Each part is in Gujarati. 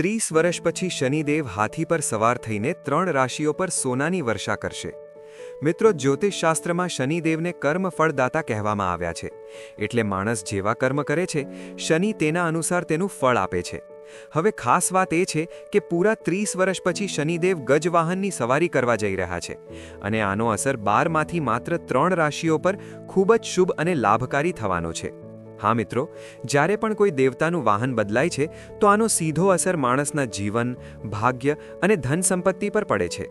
ત્રીસ વર્ષ પછી શનિદેવ હાથી પર સવાર થઈને ત્રણ રાશિઓ પર સોનાની વર્ષા કરશે. મિત્રો જ્યોતિષશાસ્ત્રમાં શનિદેવને કર્મ ફળદાતા કહેવામાં આવ્યા છે. એટલે માણસ જેવા કર્મ કરે છે, શનિ તેના અનુસાર તેનું ફળ આપે છે. હવે ખાસ વાત એ છે કે પૂરા ત્રીસ વર્ષ પછી શનિદેવ ગજવાહનની સવારી કરવા જઈ રહ્યા છે. અને આનો અસર બારમાંથી માત્ર ત્રણ રાશિઓ પર ખૂબ જ શુભ અને લાભકારી થવાનો છે. હા મિત્રો, જ્યારે પણ કોઈ દેવતાનું વાહન બદલાય છે, તો આનો સીધો અસર માણસના જીવન, ભાગ્ય અને ધન સંપત્તિ પર પડે છે.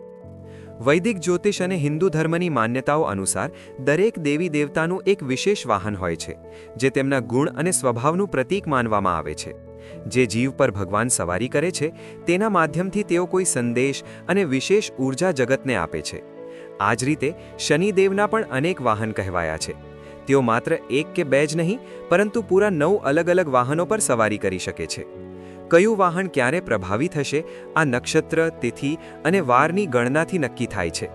વૈદિક, જ્યોતિષ અને હિન્દુ ધર્મની માન્યતાઓ અનુસાર, દરેક દેવી દેવતાનું એક વિશેષ વાહન હોય છે, જે તેમના ગુણ અને સ્વભાવનું પ્રતીક માનવામાં આવે છે. જે જીવ પર ભગવાન સવારી કરે છે, તેના માધ્યમથી તેઓ કોઈ સંદેશ અને વિશેષ ઊર્જા જગતને આપે છે. આ જ રીતે શનિદેવના પણ અનેક વાહન કહેવાયા છે. તેઓ માત્ર એક કે બે જ નહીં, પરંતુ પૂરા નવ અલગ અલગ વાહનો પર સવારી કરી શકે છે. કયું વાહન ક્યારે પ્રભાવી થશે, આ નક્ષત્ર, તિથિ અને વારની ગણનાથી નક્કી થાય છે.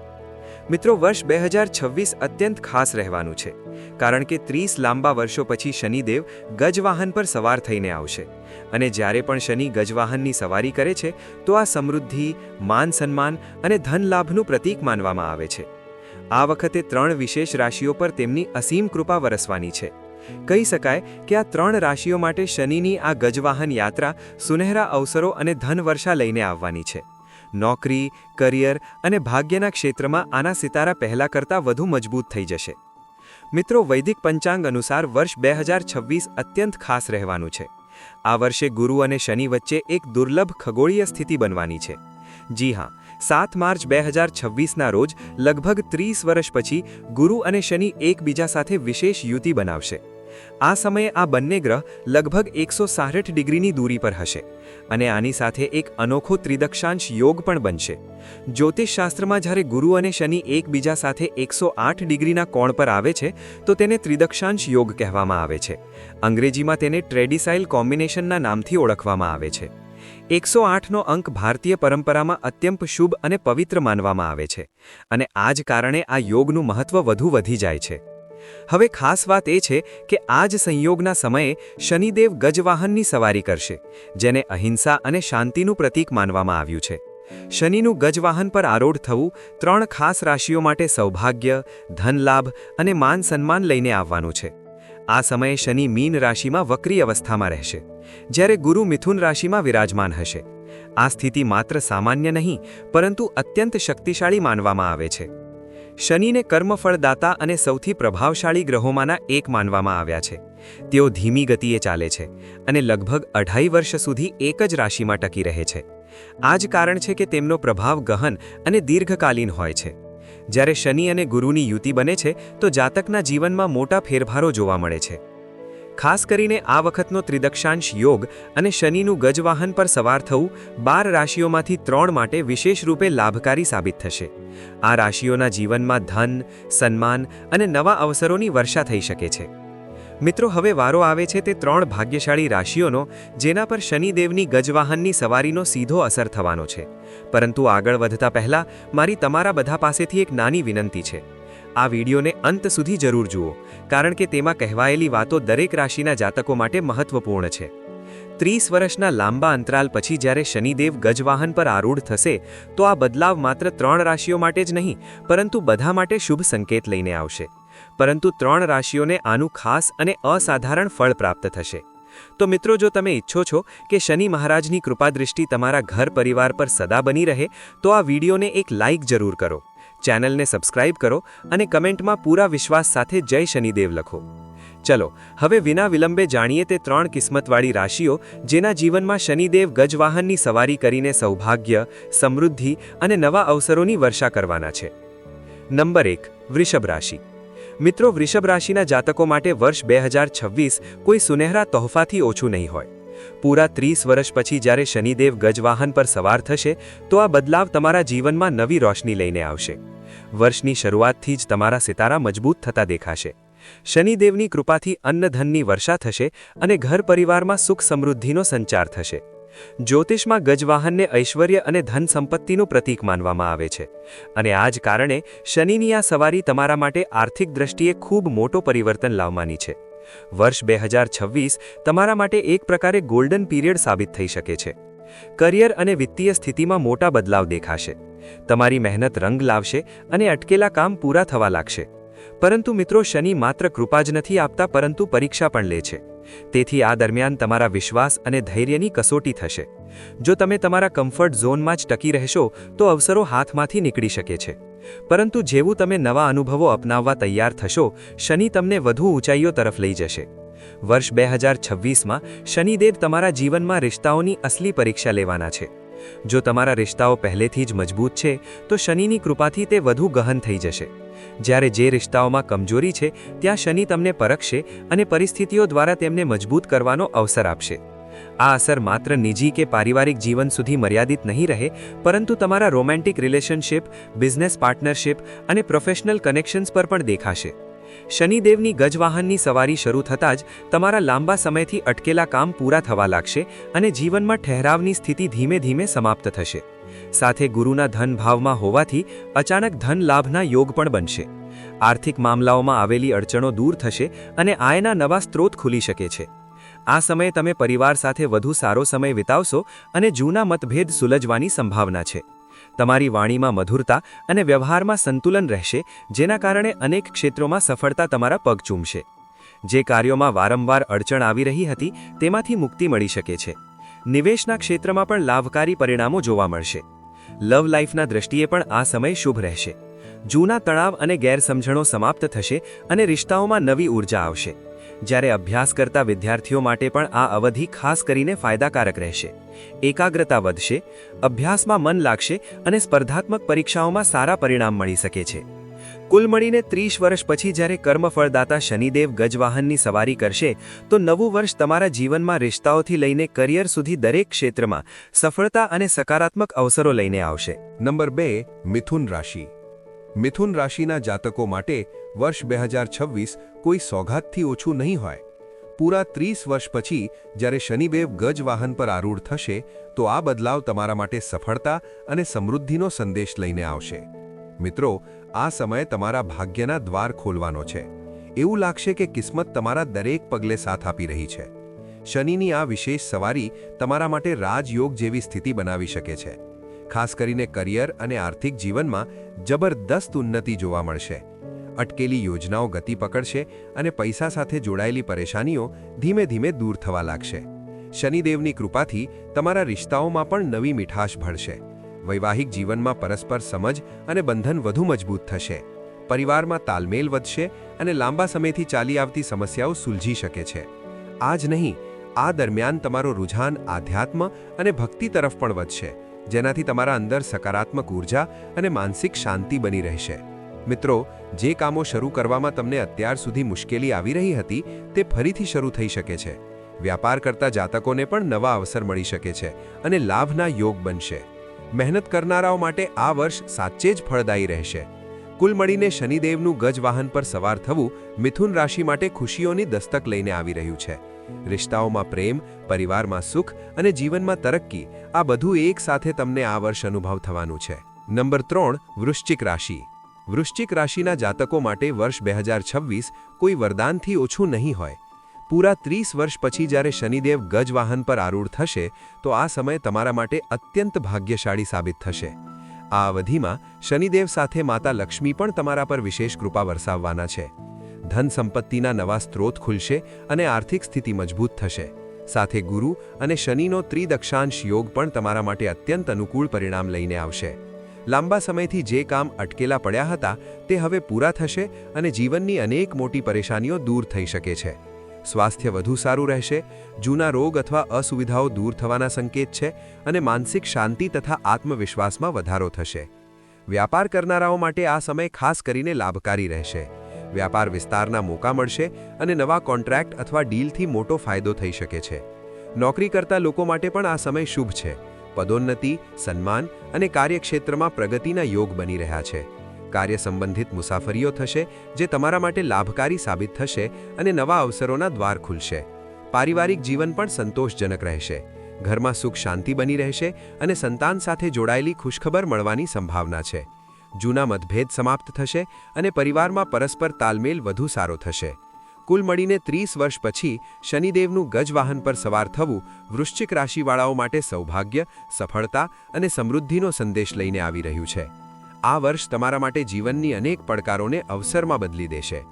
મિત્રો, વર્ષ બે હજાર છવ્વીસ અત્યંત ખાસ રહેવાનું છે, કારણ કે ત્રીસ લાંબા વર્ષો પછી શનિદેવ ગજવાહન પર સવાર થઈને આવશે. અને જ્યારે પણ શનિ ગજવાહનની સવારી કરે છે, તો આ સમૃદ્ધિ, માન સન્માન અને ધન લાભનું પ્રતીક માનવામાં આવે છે. આ વખતે ત્રણ વિશેષ રાશિઓ પર તેમની અસીમ કૃપા વરસવાની છે. કહી શકાય કે આ ત્રણ રાશિઓ માટે શનિની આ ગજવાહન યાત્રા સુનહેરા અવસરો અને ધનવર્ષા લઈને આવવાની છે. નોકરી, કરિયર અને ભાગ્યના ક્ષેત્રમાં આના સિતારા પહેલા કરતાં વધુ મજબૂત થઈ જશે. મિત્રો, વૈદિક પંચાંગ અનુસાર વર્ષ બે અત્યંત ખાસ રહેવાનું છે. આ વર્ષે ગુરુ અને શનિ વચ્ચે એક દુર્લભ ખગોળીય સ્થિતિ બનવાની છે. જી હા સાત માર્ચ બે હજાર છવ્વીસના રોજ લગભગ ત્રીસ વર્ષ પછી ગુરુ અને શનિ એકબીજા સાથે વિશેષ યુતિ બનાવશે. આ સમયે આ બંને ગ્રહ લગભગ એકસો સાઠ ડિગ્રીની દૂરી પર હશે અને આની સાથે એક અનોખો ત્રિદક્ષાંશ યોગ પણ બનશે. જ્યોતિષશાસ્ત્રમાં જ્યારે ગુરુ અને શનિ એકબીજા સાથે એકસો આઠ ડિગ્રીના કોણ પર આવે છે, તો તેને ત્રિદક્ષાંશ યોગ કહેવામાં આવે છે. અંગ્રેજીમાં તેને ટ્રેડિસાઇલ કોમ્બિનેશનના નામથી ઓળખવામાં આવે છે. એકસો આઠનો અંક ભારતીય પરંપરામાં અત્યંત શુભ અને પવિત્ર માનવામાં આવે છે અને આ જ કારણે આ યોગનું મહત્વ વધુ વધી જાય છે. હવે ખાસ વાત એ છે કે આ જ સંયોગના સમયે શનિદેવ ગજવાહનની સવારી કરશે, જેને અહિંસા અને શાંતિનું પ્રતીક માનવામાં આવ્યું છે. શનિનું ગજવાહન પર આરોઢ થવું ત્રણ ખાસ રાશિઓ માટે સૌભાગ્ય, ધનલાભ અને માન સન્માન લઈને આવવાનું છે. આ સમયે શનિ મીન રાશિમાં વક્રી અવસ્થામાં રહેશે. જ્યારે ગુરુ મિથુન રાશિમાં વિરાજમાન હશે. આ સ્થિતિ માત્ર સામાન્ય નહીં, પરંતુ અત્યંત શક્તિશાળી માનવામાં આવે છે. શનિને કર્મફળદાતા અને સૌથી પ્રભાવશાળી ગ્રહોમાંના એક માનવામાં આવ્યા છે. તેઓ ધીમી ગતિએ ચાલે છે અને લગભગ અઢાઈ વર્ષ સુધી એક જ રાશિમાં ટકી રહે છે. આ જ કારણ છે કે તેમનો પ્રભાવ ગહન અને દીર્ઘકાલીન હોય છે. જ્યારે શનિ અને ગુરુની યુતિ બને છે, તો જાતકના જીવનમાં મોટા ફેરફારો જોવા મળે છે. ખાસ કરીને આ વખતનો ત્રિદક્ષાંશ યોગ અને શનિનું ગજવાહન પર સવાર થવું બાર રાશિઓમાંથી ત્રણ માટે વિશેષ રૂપે લાભકારી સાબિત થશે. આ રાશિઓના જીવનમાં ધન, સન્માન અને નવા અવસરોની વર્ષા થઈ શકે છે. મિત્રો, હવે વારો આવે છે તે ત્રણ ભાગ્યશાળી રાશિઓનો, જેના પર શનિદેવની ગજવાહનની સવારીનો સીધો અસર થવાનો છે. પરંતુ આગળ વધતા પહેલા, મારી તમારા બધા પાસેથી એક નાની વિનંતી છે. આ વિડીયોને અંત સુધી જરૂર જુઓ, કારણ કે તેમાં કહેવાયેલી વાતો દરેક રાશિના જાતકો માટે મહત્વપૂર્ણ છે. ત્રીસ વર્ષના લાંબા અંતરાલ પછી જ્યારે શનિદેવ ગજવાહન પર આરૂઢ થશે, તો આ બદલાવ માત્ર ત્રણ રાશિઓ માટે જ નહીં, પરંતુ બધા માટે શુભ સંકેત લઈને આવશે. પરંતુ ત્રણ રાશિઓને આનું ખાસ અને અસાધારણ ફળ પ્રાપ્ત થશે. તો મિત્રો, જો તમે ઈચ્છો છો કે શનિ મહારાજની કૃપાદૃષ્ટિ તમારા ઘર પરિવાર પર સદા બની રહે, તો આ વિડીયોને એક લાઇક જરૂર કરો. ચેનલને સબસ્ક્રાઇબ કરો અને કમેન્ટમાં પૂરા વિશ્વાસ સાથે જય શનિદેવ લખો. ચલો, હવે વિના વિલંબે જાણીએ તે ત્રણ કિસ્મતવાળી રાશિઓ જેના જીવનમાં શનિદેવ ગજવાહનની સવારી કરીને સૌભાગ્ય, સમૃદ્ધિ અને નવા અવસરોની વર્ષા કરવાના છે. નંબર એક, વૃષભ રાશિ. મિત્રો, વૃષભ રાશિના જાતકો માટે વર્ષ બે હજાર છવ્વીસ કોઈ સુનહેરા તોહફાથી ઓછું નહીં હોય. પૂરા ત્રીસ વર્ષ પછી જ્યારે શનિદેવ ગજવાહન પર સવાર થશે, તો આ બદલાવ તમારા જીવનમાં નવી રોશની લઈને આવશે. વર્ષની શરૂઆતથી જ તમારા સિતારા મજબૂત થતા દેખાશે. શનિદેવની કૃપાથી અન્નધનની વર્ષા થશે અને ઘર પરિવારમાં સુખ સમૃદ્ધિનો સંચાર થશે. જ્યોતિષમાં ગજવાહનને ઐશ્વર્ય અને ધન સંપત્તિનું પ્રતીક માનવામાં આવે છે. અને આ જ કારણે શનિની આ સવારી તમારા માટે આર્થિક દ્રષ્ટિએ ખૂબ મોટો પરિવર્તન લાવવાની છે. વર્ષ બે તમારા માટે એક પ્રકારે ગોલ્ડન પીરિયડ સાબિત થઈ શકે છે. કરિયર અને વિત્તીય સ્થિતિમાં મોટા બદલાવ દેખાશે. તમારી મહેનત રંગ લાવશે અને અટકેલા કામ પૂરા થવા લાગશે. પરંતુ મિત્રો, શનિ માત્ર કૃપા જ નથી આપતા, પરંતુ પરીક્ષા પણ લે છે. તેથી આ દરમિયાન તમારા વિશ્વાસ અને ધૈર્યની કસોટી થશે. જો તમે તમારા કમ્ફર્ટ ઝોનમાં જ ટકી રહેશો, તો અવસરો હાથમાંથી નીકળી શકે છે. પરંતુ જેવું તમે નવા અનુભવો અપનાવવા તૈયાર થશો, શનિ તમને વધુ ઊંચાઈઓ તરફ લઈ જશે. વર્ષ બે હજાર છવ્વીસમાં શનિદેવ તમારા જીવનમાં રિશ્તાઓની અસલી પરીક્ષા લેવાના છે. જો તમારા રિશ્તાઓ પહેલેથી જ મજબૂત છે, તો શનિની કૃપાથી તે વધુ ગહન થઈ જશે. જ્યારે જે રિશ્તાઓમાં કમજોરી છે, ત્યાં શનિ તમને પરખશે અને પરિસ્થિતિઓ દ્વારા તેમને મજબૂત કરવાનો અવસર આપશે. આ અસર માત્ર નિજી કે પારિવારિક જીવન સુધી મર્યાદિત નહીં રહે, પરંતુ તમારા રોમેન્ટિક રિલેશનશિપ, બિઝનેસ પાર્ટનરશિપ અને પ્રોફેશનલ કનેક્શન્સ પર પણ દેખાશે. શનિદેવની ગજવાહનની સવારી શરૂ થતાં જ તમારા લાંબા સમયથી અટકેલા કામ પૂરા થવા લાગશે અને જીવનમાં ઠહેરાવની સ્થિતિ ધીમે ધીમે સમાપ્ત થશે. સાથે ગુરુના ધન ભાવમાં હોવાથી અચાનક ધન લાભના યોગ પણ બનશે. આર્થિક મામલાઓમાં આવેલી અડચણો દૂર થશે અને આયના નવા સ્ત્રોત ખુલી શકે છે. આ સમયે તમે પરિવાર સાથે વધુ સારો સમય વિતાવશો અને જૂના મતભેદ સુલજવાની સંભાવના છે. તમારી વાણીમાં મધુરતા અને વ્યવહારમાં સંતુલન રહેશે, જેના કારણે અનેક ક્ષેત્રોમાં સફળતા તમારા પગ ચૂમશે. જે કાર્યોમાં વારંવાર અડચણ આવી રહી હતી, તેમાંથી મુક્તિ મળી શકે છે. નિવેશના ક્ષેત્રમાં પણ લાભકારી પરિણામો જોવા મળશે. લવ લાઈફના દ્રષ્ટિએ પણ આ સમય શુભ રહેશે. જૂના તણાવ અને ગેરસમજણો સમાપ્ત થશે અને રિશ્તાઓમાં નવી ઊર્જા આવશે. જ્યારે અભ્યાસ કરતા વિદ્યાર્થીઓ માટે પણ આ અવધિ ખાસ કરીને ફાયદાકારક રહેશે. એકાગ્રતા વધશે, અભ્યાસમાં મન લાગશે અને સ્પર્ધાત્મક પરીક્ષાઓમાં સારા પરિણામ મળી શકે છે. કુલ મળીને ત્રીસ વર્ષ પછી જ્યારે કર્મફળદાતા શનિદેવ ગજવાહનની સવારી કરશે, તો નવું વર્ષ તમારા જીવનમાં રિશ્તાઓથી લઈને કરિયર સુધી દરેક ક્ષેત્રમાં સફળતા અને સકારાત્મક અવસરો લઈને આવશે. નંબર બે, મિથુન રાશિ. મિથુન રાશિના જાતકો માટે વર્ષ બે હજાર છવ્વીસ કોઈ સોગાતથી ઓછું નહીં હોય. પૂરા ત્રીસ વર્ષ પછી જ્યારે શનિદેવ ગજવાહન પર આરૂઢ થશે, તો આ બદલાવ તમારા માટે સફળતા અને સમૃદ્ધિનો સંદેશ લઈને આવશે. મિત્રો, આ સમય તમારા ભાગ્યના દ્વાર ખોલવાનો છે. એવું લાગશે કે કિસ્મત તમારા દરેક પગલે સાથ આપી રહી છે. શનિની આ વિશેષ સવારી તમારા માટે રાજયોગ જેવી સ્થિતિ બનાવી શકે છે. ખાસ કરીને કરિયર અને આર્થિક જીવનમાં જબરદસ્ત ઉન્નતિ જોવા મળશે. અટકેલી યોજનાઓ ગતિ પકડશે અને પૈસા સાથે જોડાયેલી પરેશાનીઓ ધીમે ધીમે દૂર થવા લાગશે. શનિદેવની કૃપાથી તમારા રિશ્તાઓમાં પણ નવી મીઠાશ ભળશે. વૈવાહિક જીવનમાં પરસ્પર સમજ અને બંધન વધુ મજબૂત થશે. પરિવારમાં તાલમેલ વધશે અને લાંબા સમયથી ચાલી આવતી સમસ્યાઓ સુલઝી શકે છે. આ જ નહીં, આ દરમિયાન તમારો રુઝાન આધ્યાત્મ અને ભક્તિ તરફ પણ વધશે, જેનાથી તમારા અંદર સકારાત્મક ઊર્જા અને માનસિક શાંતિ બની રહેશે. મિત્રો, જે કામો શરૂ કરવામાં તમને અત્યાર સુધી મુશ્કેલી આવી રહી હતી, તે ફરીથી શરૂ થઈ શકે છે. વ્યાપાર કરતા જાતકોને પણ નવા અવસર મળી શકે છે અને લાભના યોગ બનશે. મહેનત કરનારાઓ માટે આ વર્ષ સાચે જ ફળદાયી રહેશે. કુલ મળીને શનિદેવનું ગજવાહન પર સવાર થવું, મિથુન રાશિ માટે ખુશીઓની દસ્તક લઈને આવી રહ્યું છે. રિશ્તાઓમાં પ્રેમ, પરિવારમાં સુખ અને જીવનમાં તરક્કી, આ બધું એક સાથે તમને આ વર્ષ અનુભવ થવાનું છે. નંબર ત્રણ, વૃશ્ચિક રાશિ. વૃશ્ચિક રાશિના જાતકો માટે વર્ષ બે કોઈ વરદાનથી ઓછું નહીં હોય. પૂરા ત્રીસ વર્ષ પછી જ્યારે શનિદેવ ગજવાહન પર આરૂઢ થશે, તો આ સમય તમારા માટે અત્યંત ભાગ્યશાળી સાબિત થશે. આ અવધિમાં શનિદેવ સાથે માતા લક્ષ્મી પણ તમારા પર વિશેષ કૃપા વરસાવવાના છે. ધન સંપત્તિના નવા સ્ત્રોત ખુલશે અને આર્થિક સ્થિતિ મજબૂત થશે. સાથે ગુરુ અને શનિનો ત્રિદક્ષાંશ યોગ પણ તમારા માટે અત્યંત અનુકૂળ પરિણામ લઈને આવશે. લાંબા સમયથી જે કામ અટકેલા પડ્યા હતા તે હવે પૂરા થશે અને જીવનની અનેક મોટી પરેશાનીઓ દૂર થઈ શકે છે. સ્વાસ્થ્ય વધુ સારું રહેશે, જૂના રોગ અથવા અસુવિધાઓ દૂર થવાના સંકેત છે અને માનસિક શાંતિ તથા આત્મવિશ્વાસમાં વધારો થશે. વ્યાપાર કરનારાઓ માટે આ સમય ખાસ કરીને લાભકારી રહેશે. વ્યાપાર વિસ્તારના મોકા મળશે અને નવા કોન્ટ્રાક્ટ અથવા ડીલથી મોટો ફાયદો થઈ શકે છે. નોકરી કરતા લોકો માટે પણ આ સમય શુભ છે. પદોન્નતિ, સન્માન અને કાર્યક્ષેત્રમાં પ્રગતિના યોગ બની રહ્યા છે. કાર્ય સંબંધિત મુસાફરીઓ થશે, જે તમારા માટે લાભકારી સાબિત થશે અને નવા અવસરોના દ્વાર ખુલશે. પારિવારિક જીવન પણ સંતોષજનક રહેશે. ઘરમાં સુખ શાંતિ બની રહેશે અને સંતાન સાથે જોડાયેલી ખુશખબર મળવાની સંભાવના છે. જૂના મતભેદ સમાપ્ત થશે અને પરિવારમાં પરસ્પર તાલમેલ વધુ સારો થશે. કુલ મળીને ત્રીસ વર્ષ પછી શનિદેવનું ગજવાહન પર સવાર થવું વૃશ્ચિક રાશિવાળાઓ માટે સૌભાગ્ય, સફળતા અને સમૃદ્ધિનો સંદેશ લઈને આવી રહ્યું છે. આ વર્ષ તમારા માટે જીવનની અનેક પડકારોને અવસરમાં બદલી દેશે.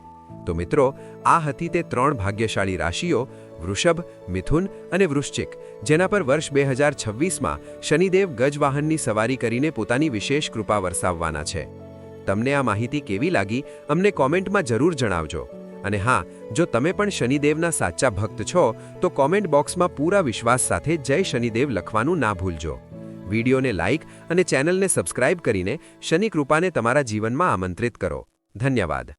તો મિત્રો, આ હતી તે ત્રણ ભાગ્યશાળી રાશિઓ, વૃષભ, મિથુન અને વૃશ્ચિક, જેના પર વર્ષ બે હજાર છવ્વીસમાં શનિદેવ ગજવાહનની સવારી કરીને પોતાની વિશેષ કૃપા વરસાવવાના છે. તમને આ માહિતી કેવી લાગી, અમને કોમેન્ટમાં જરૂર જણાવજો. અને હા, જો તમે પણ શનિદેવના સાચા ભક્ત છો, તો કોમેન્ટ બોક્સમાં પૂરા વિશ્વાસ સાથે જય શનિદેવ લખવાનું ના ભૂલજો. વિડીયોને લાઇક અને ચેનલને સબસ્ક્રાઇબ કરીને શનિ કૃપાને તમારા જીવનમાં આમંત્રિત કરો. ધન્યવાદ.